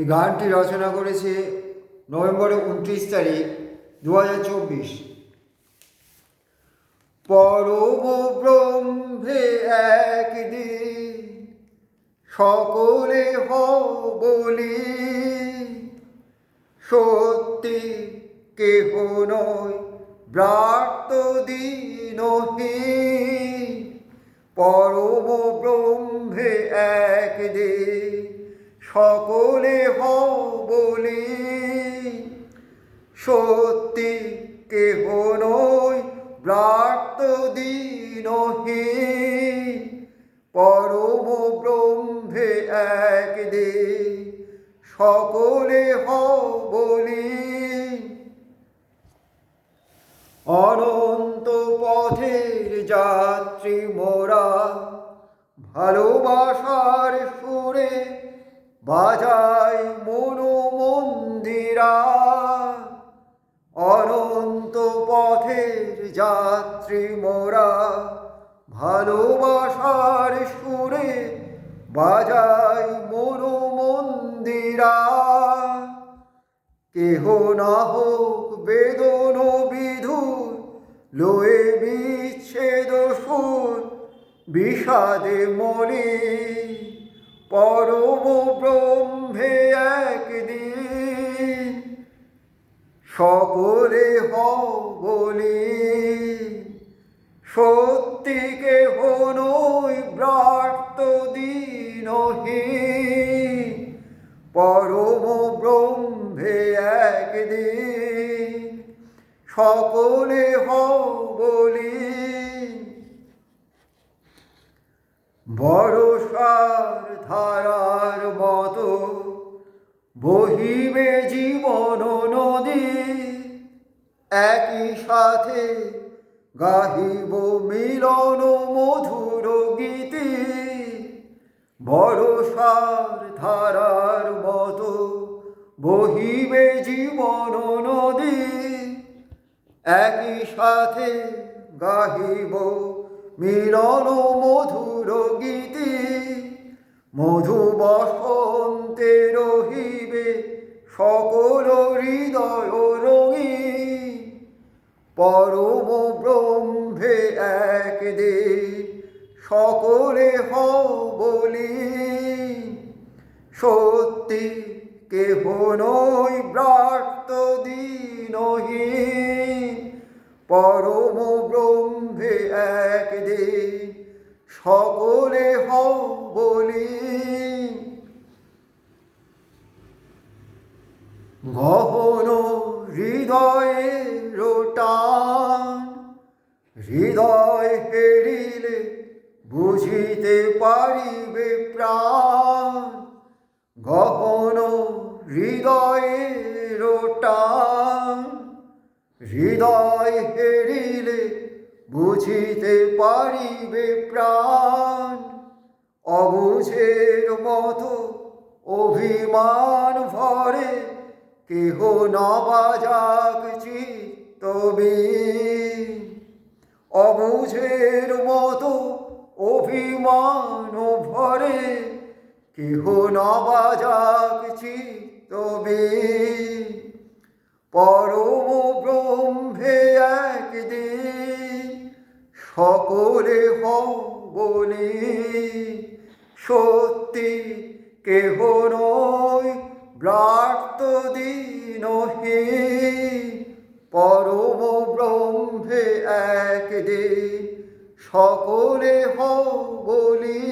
গানটি রচনা করেছে নভেম্বরের উনত্রিশ তারিখ দু হাজার চব্বিশ। পরম ব্রহ্মে একদিন সকলে বলি, সত্যি কেহ নয় ব্রাত্য দিনহীন পরম ব্রহ্মে একদিন সকলে হ বলি, সত্যি কেহ নয় ব্রাত্য দিনহীন পরম ব্রহ্মে একদিন সকলে হ বলি। অনন্ত পথের যাত্রী মোরা ভালোবাসার সুরে বাজায় মনো মন্দিরা অনন্ত পথের যাত্রী মোরা, ভালোবাসার সুরে বাজায় মনো মন্দিরা কেহ না হোক বেদন বিধুর, লোয়ে বিচ্ছেদ সুর, বিষাদে মনে পরম ব্রহ্মে একদিন সকলে হ বলি সত্যিকে হনই ব্রাত্য দিনহীন পরম ব্রহ্মে একদিন সকলে হ বলি বরসার ধারার মতো বহিবে জীবন নদী। একই সাথে গাহিব মিলন মধুর গীতি। বরসার ধারার মতো বহিবে জীবন নদী। একই সাথে গাহিব মিলন মধুর গীতি। মধু বসন্তে রহিবে সকল হৃদয় রঙি। পরম ব্রহ্মে একদিন সকলে হ বলি। সত্যি কেহ নই ব্রাত্য দিনহীন পরম ব্রহ্মে একদিন সকলে হ বলি। গহন হৃদয়ে রোটান হৃদয় হেরিলে বুঝিতে পারিবে প্রাণ। গহন হৃদয়ে রোটান হৃদয় হেরিলে বুঝিতে পারিবে প্রাণ। অবুঝের মতো অভিমান ভরে কেহ নবাজাক চিত্তবি অবুঝের মতো অভিমান ভরে কেহ নবাজাক চিত্তবি পরম ব্রহ্মে একদিন সকলে হ বলি, সত্যি কেহ নয় ব্রাত্য দিনহীন পরম ব্রহ্মে একদিন সকলে হ বলি